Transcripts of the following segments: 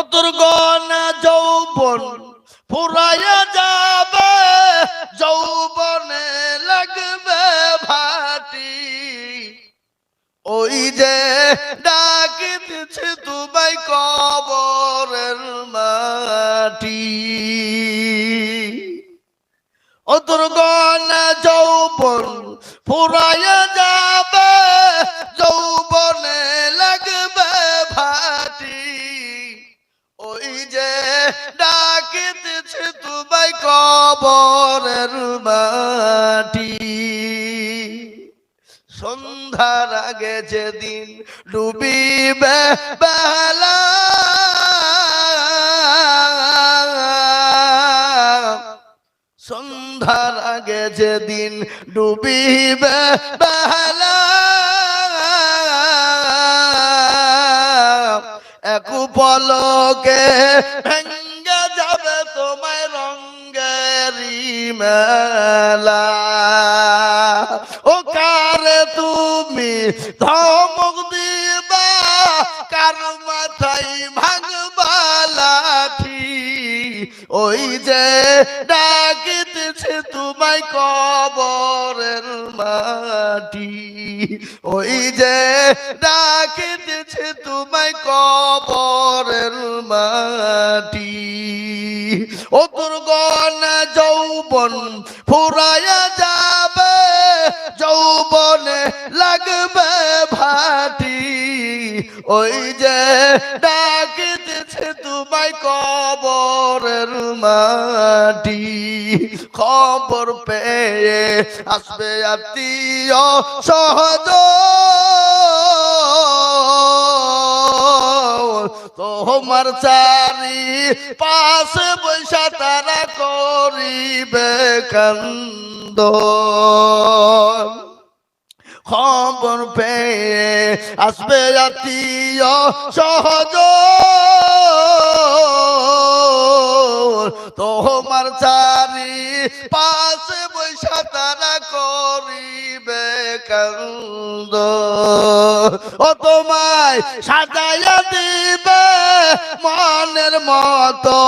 অতর গনা যৌবন ফুরাইয়া যাবে, যৌবনে লাগবে ভাটি। ওই যে ডাকিতেছে তোমায় কবরের মাটি। অতর গনা যৌবন ফুরাইয়া যাবে, যৌবনে যে ডাকিতেছে তোমায় কবরের মাটি। সন্ধ্যার আগে যেদিন ডুবিবে বেলা, সন্ধ্যার আগে যেদিন ডুবিবে বেলা পলকে ভেঙ্গে যাবে তোমায় রঙ্গেরি মেলা। ও কারে তুমি ধমক দিবা, কার মাথায় ভাঙবা লাঠি? ওই যে ডাকিতেছে তোমায় কবরের মাটি। ওই যে ডাকিতেছে তোমায় কবরের মাটি। ও তোর গনা যৌবন ফুরাইয়া যাবে, যৌবনে লাগবে ভাটি। ওই যে তোমায় কবরের মাটি খবর পেয়ে আসবে আত্মীয় সহজ। তোমার চারি পাশে বৈশা তারা করিবে কান্দ। খবর পেয়ে আসবে আত্মীয় সহজ। তোমার চারি পাশে বৈশা তারা করিবে কান্দ। ও তোমায় সাজাইয়া দিবে মনের মতো,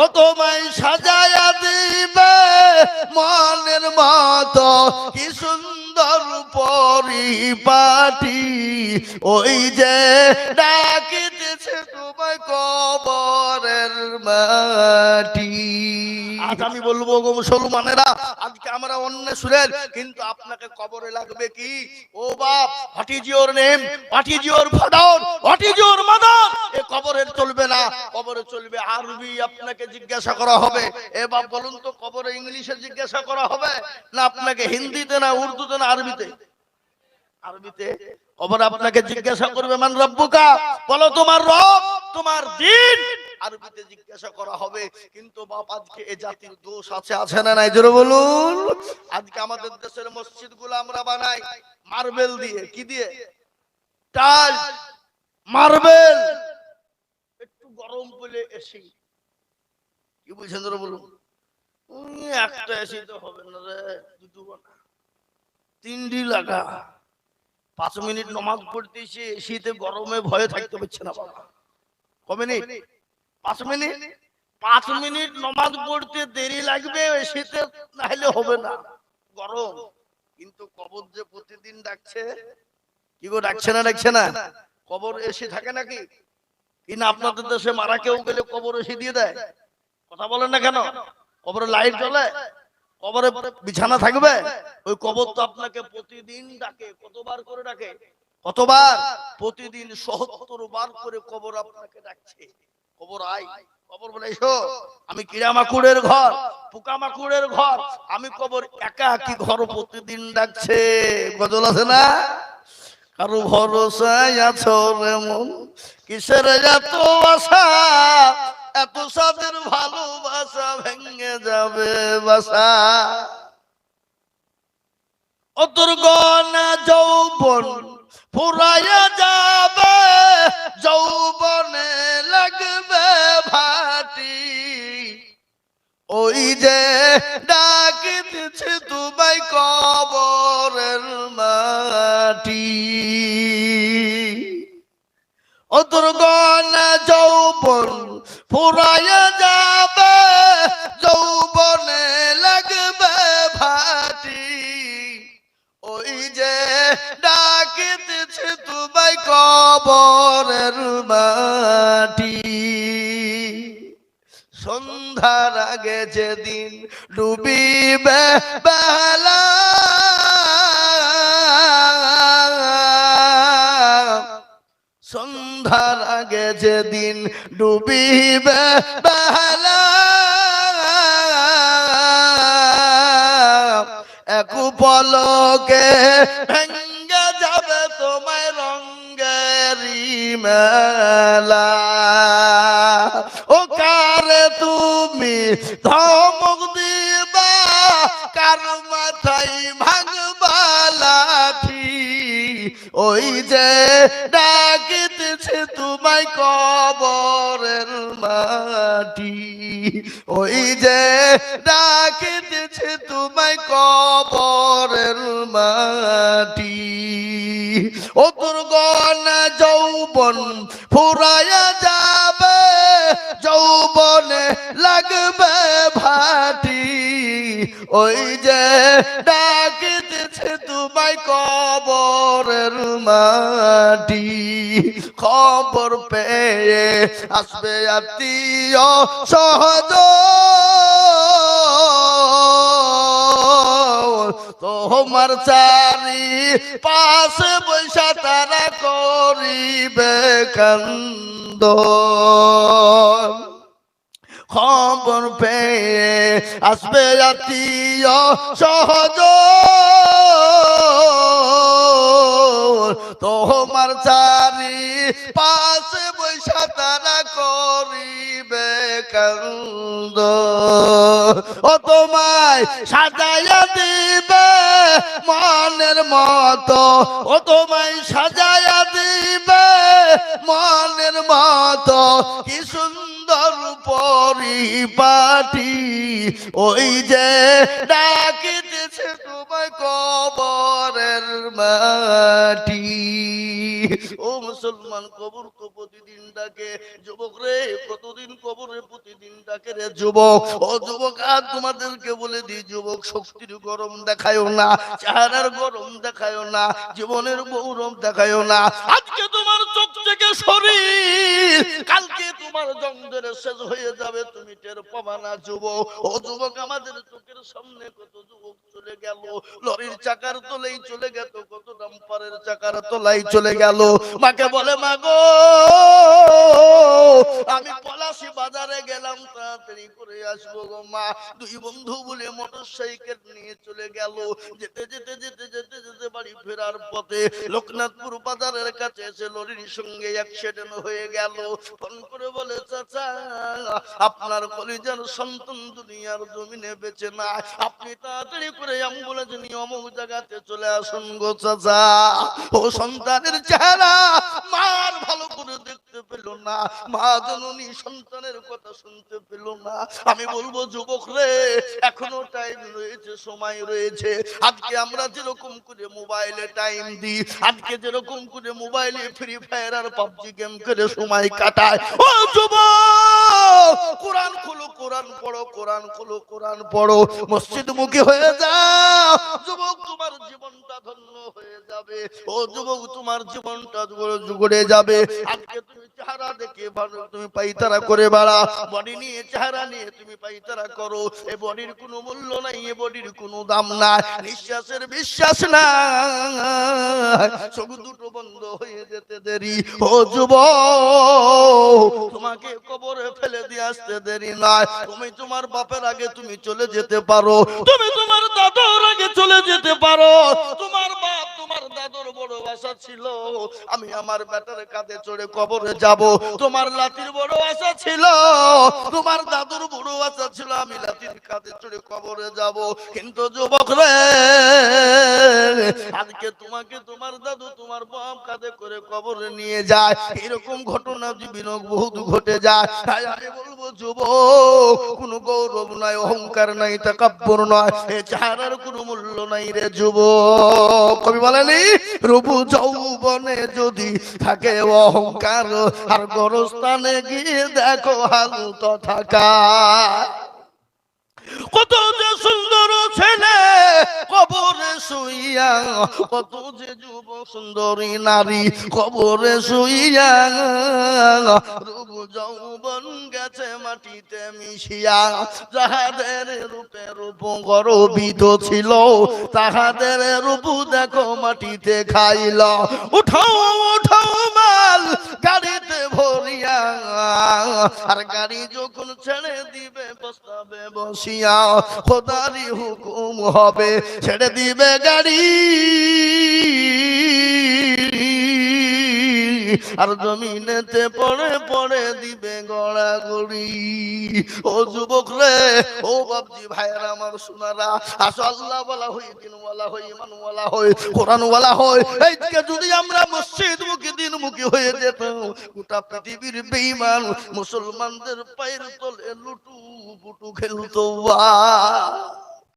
ও তোমায় সাজাইয়া দিবে মনের মতো। কি সুন্দর পরিপাটি ওই যে ডাকিতেছে তোমায় কবরের মাটি। আজ আমি বলব গো মুসলমানেরা, আজকে আমরা অন্য সুরের, কিন্তু আপনাকে কবরে লাগবে কি? ও বাপ what is name what is your father what is mother. এ কবরের চলবে না, কবরে চলবে আরবি, আপনাকে জিজ্ঞাসা করা হবে। এ বাপ, বলুন তো কবরে ইংলিশে জিজ্ঞাসা করা হবে না আপনাকে হিন্দিতে না উর্দুতে না আরবিতে? আরবিতে? কবর আপনাকে জিজ্ঞাসা করবে, মান রব্বুকা? বলো, তোমার রব, তোমার দিন। আরবিতে জিজ্ঞাসা করা হবে, কিন্তু বাপ, আজকে এ জাতির দোষ আছে আছে না নাই? জোরে বলুন। আজকে আমাদের দেশের মসজিদগুলো আমরা বানাই, মার্বেল দিয়ে। কি দিয়ে? Tile, marble. একটু গরম বলে এসি। কি বলছেন, জোরে বলুন। একটা এসি তো হবে না রে, দুটো বানা। তিনটি লাগা। পাঁচ মিনিট নমাজ পড়তে এসে শীতে গরমে ভয়ে থাকতে পারছে না বাবা। ক মিনিট পাঁচ মিনিট? পাঁচ মিনিট নমাজ পড়তে দেরি লাগবে, শীতে না হলে হবে না। গরম। কিন্তু কবর যে প্রতিদিন ডাকছে, কি গো, ডাকছে না ডাকছে না? কবর এসে থাকে নাকি? কিনা আপনাদের দেশে মারা কেউ গেলে কবর এসে দিয়ে দেয়? কথা বলেন না কেন? কবরে লাইট জ্বলে? কবরে বিছানা থাকবে? ওই কবর তো আপনাকে প্রতিদিন ডাকে, কতবার করে ডাকে? কতবার? প্রতিদিন সত্তর বার করে কবর আপনাকে ডাকছে। কবর আই, কবর বলে, এসো, আমি কিরা মাকুড়ের ঘর পোকা মাকুড়ের ঘর, আমি কবর একা কি ঘর প্রতিদিন ডাকছে? গজল আছে না? কারও ভরসায় আছো রে মন, কিসের এত আশা? যাবে বাসা। অতর যৌবন ফুরাইয়া যাবে, যৌবনে লাগবে ভাটি। ওই যে ডাকিতেছে তোমায় কবরের মাটি। দুর্গণ যৌবন ফুরাইয়া যাবে যৌবনে লাগবে ভাটি। ওই যে ডাকিতেছে তোমায় কবরের মাটি। সন্ধ্যার আগে যেদিন ডুবিবে বেলা। সন্ধ্যার আগে যেদিন ডুবিবে বেলা। পলকে ভেঙ্গে যাবে তোমায় রঙ্গেরি মেলা। ওই যে ডাকিতেছে তোমায় কবরের মাটি। ওই যে ডাকিতেছে তোমায় কবরের মাটি। ও দুর্গণ, যৌবন ফুরাইয়া যাবে, যৌবনে লাগবে ভাটি। ওই যে ডাকিতেছে তোমায় কবরের মাটি খবর পেয়ে আসবে আত্মীয় সহজ। তোমার চারি পাশে বৈশা তারা করিবে কান্দ। খবর পেয়ে আসবে আত্মীয় সহজ। তোমার চারি পাশে বৈশা তারা করিবে কান্দ। ও তোমায় সাজাইয়া দিবে মনের মতো, ও তোমায় সাজাইয়া দিবে মনের মতো। কি সুন্দর পরিপাটি, ওই যে ডাকিতেছে তোমাদেরকে বলে দিই, যুবক, শক্তির গরম দেখায়ও না, চেহারার গরম দেখায়ও না, জীবনের গৌরব দেখায়ও না। আজকে তোমার চোখ থেকে শরীর কালকে তোমার জঙ্গলের শেষ হয়ে যাবে, তুমি টের পাবা না, যুবক। ও যুবক, আমাদের চোখের সামনে কত যুবক চলে গেল। লরির চাকার তোলেই চলে গেল কত ডাম্পারের চাকার তোলাই চলে গেল। মাকে বলে, মাগো, আমি পলাশি বাজারে গেলাম। তাড়াতাড়ি করে আসব গো মা। দুই বন্ধু বলে মোটর নিয়ে চলে গেল। যেতে যেতে যেতে যেতে যেতে বাড়ি ফেরার পথে লোকনাথপুর বাজারের কাছে এসে লরির সঙ্গে অ্যাক্সিডেন্ট হয়ে গেল। ফোন করে বলে, চাচা, আপনার কলিজার সন্তান দুনিয়ার জমিনে বেঁচে না। আপনি তাড়াতাড়ি করে অ্যাম্বুলেন্স নিয়ে অমুক জায়গাতে চলে আসুন গো চাচা। ও সন্তানের চেহারা মার ভালো করে দেখতে পেল না। মা জননী সন্তানের কথা শুনতে পেল না। আমি বলব, যুবক রে, এখনও টাইম রয়েছে, সময় রয়েছে। আজকে আমরা যেরকম করে মোবাইলে টাইম দিই, আজকে যেরকম করে মোবাইলে ফ্রি ফায়ার আর পাবজি গেম করে সময় কাটায় ও যুবক! কোরআন খুলো, কোরআন পড়ো, কোরআন খুলো, কোরআন পড়ো। মসজিদ মুখী হয়ে যাও। যুবক, তোমার জীবনটা ধন্য হয়ে যাবে। ও যুবক, তোমার জীবনটা জুগড়ে যাবে। আজকে তুমি চেহারা দেখে ভালো, তুমি পাইতারা করে বাড়া। বডি নিয়ে চেহারা নিয়ে তুমি পাইতারা করো। এ বডির কোনো মূল্য নাই, এ বডির কোনো দাম নাই। নিঃশ্বাসের বিশ্বাস না চোখ দুটো বন্ধ হয়ে যেতে দেরি। ও যুব তোমাকে কবরে ফেলে দিয়ে আসতে দেরি নয়। তুমি তোমার বাপের আগে তুমি চলে যেতে পারো। তুমি তোমার দাদার আগে চলে যেতে পারো। তোমার বাপ তোমার দাদুর বড় আশা ছিল। আমি আমার বেটার কাঁধে চড়ে কবরে যাব। তোমার লাতির বড় আশা ছিল। তোমার দাদুর বড় আশা ছিল আমি লাতির কাঁধে চড়ে কবরে যাব। কিন্তু যুবক রে, আজকে তোমাকে তোমার দাদু তোমার বাপ কাঁধে করে কবরে নিয়ে যায়। এরকম ঘটনা জীবন বহুত ঘটে যায়। তাই আমি যুব, কোন গৌরব নাই, অহংকার নাই, তাকাব্বর নয় এ চেহারার কোনো মূল্য নাই রে যুব। কবি বলেনি রূপ যৌবনে যদি থাকে অহংকার, আর গরস্থানে গিয়ে দেখো হাল তো থাকা কত যে সুন্দর ছেলে কবরে শুইয়া, কত যে যুব সুন্দরী নারী কবরে শুইয়া রূপ যৌবন গেছে মাটিতে মিশিয়া। যাহাদের রূপে রূপ গরবিত ছিল, তাহাদের রূপ দেখো মাটিতে খাইল। উঠাও আর গাড়ি যখন ছেড়ে দিবে বস্তাবে বসিয়া খোদারি হুকুম হবে। ছেড়ে দিবে গাড়ি। আর জমিনেতে পড়ে পড়ে দিবে গড়াগড়ি ও যুবক রে, ও বাবজি ভাইয়ের, আমার সোনারা, আসো আল্লাহ বলা হই দিন বলা হই ইমান হই কোরআন বলা হই এইদিকে যদি আমরা মসজিদ মুখী দিন মুখী হয়ে যেতাম, গোটা পৃথিবীর বেঈমান মুসলমানদের পায়ের তলে লুটু পুটু খেলতো বা।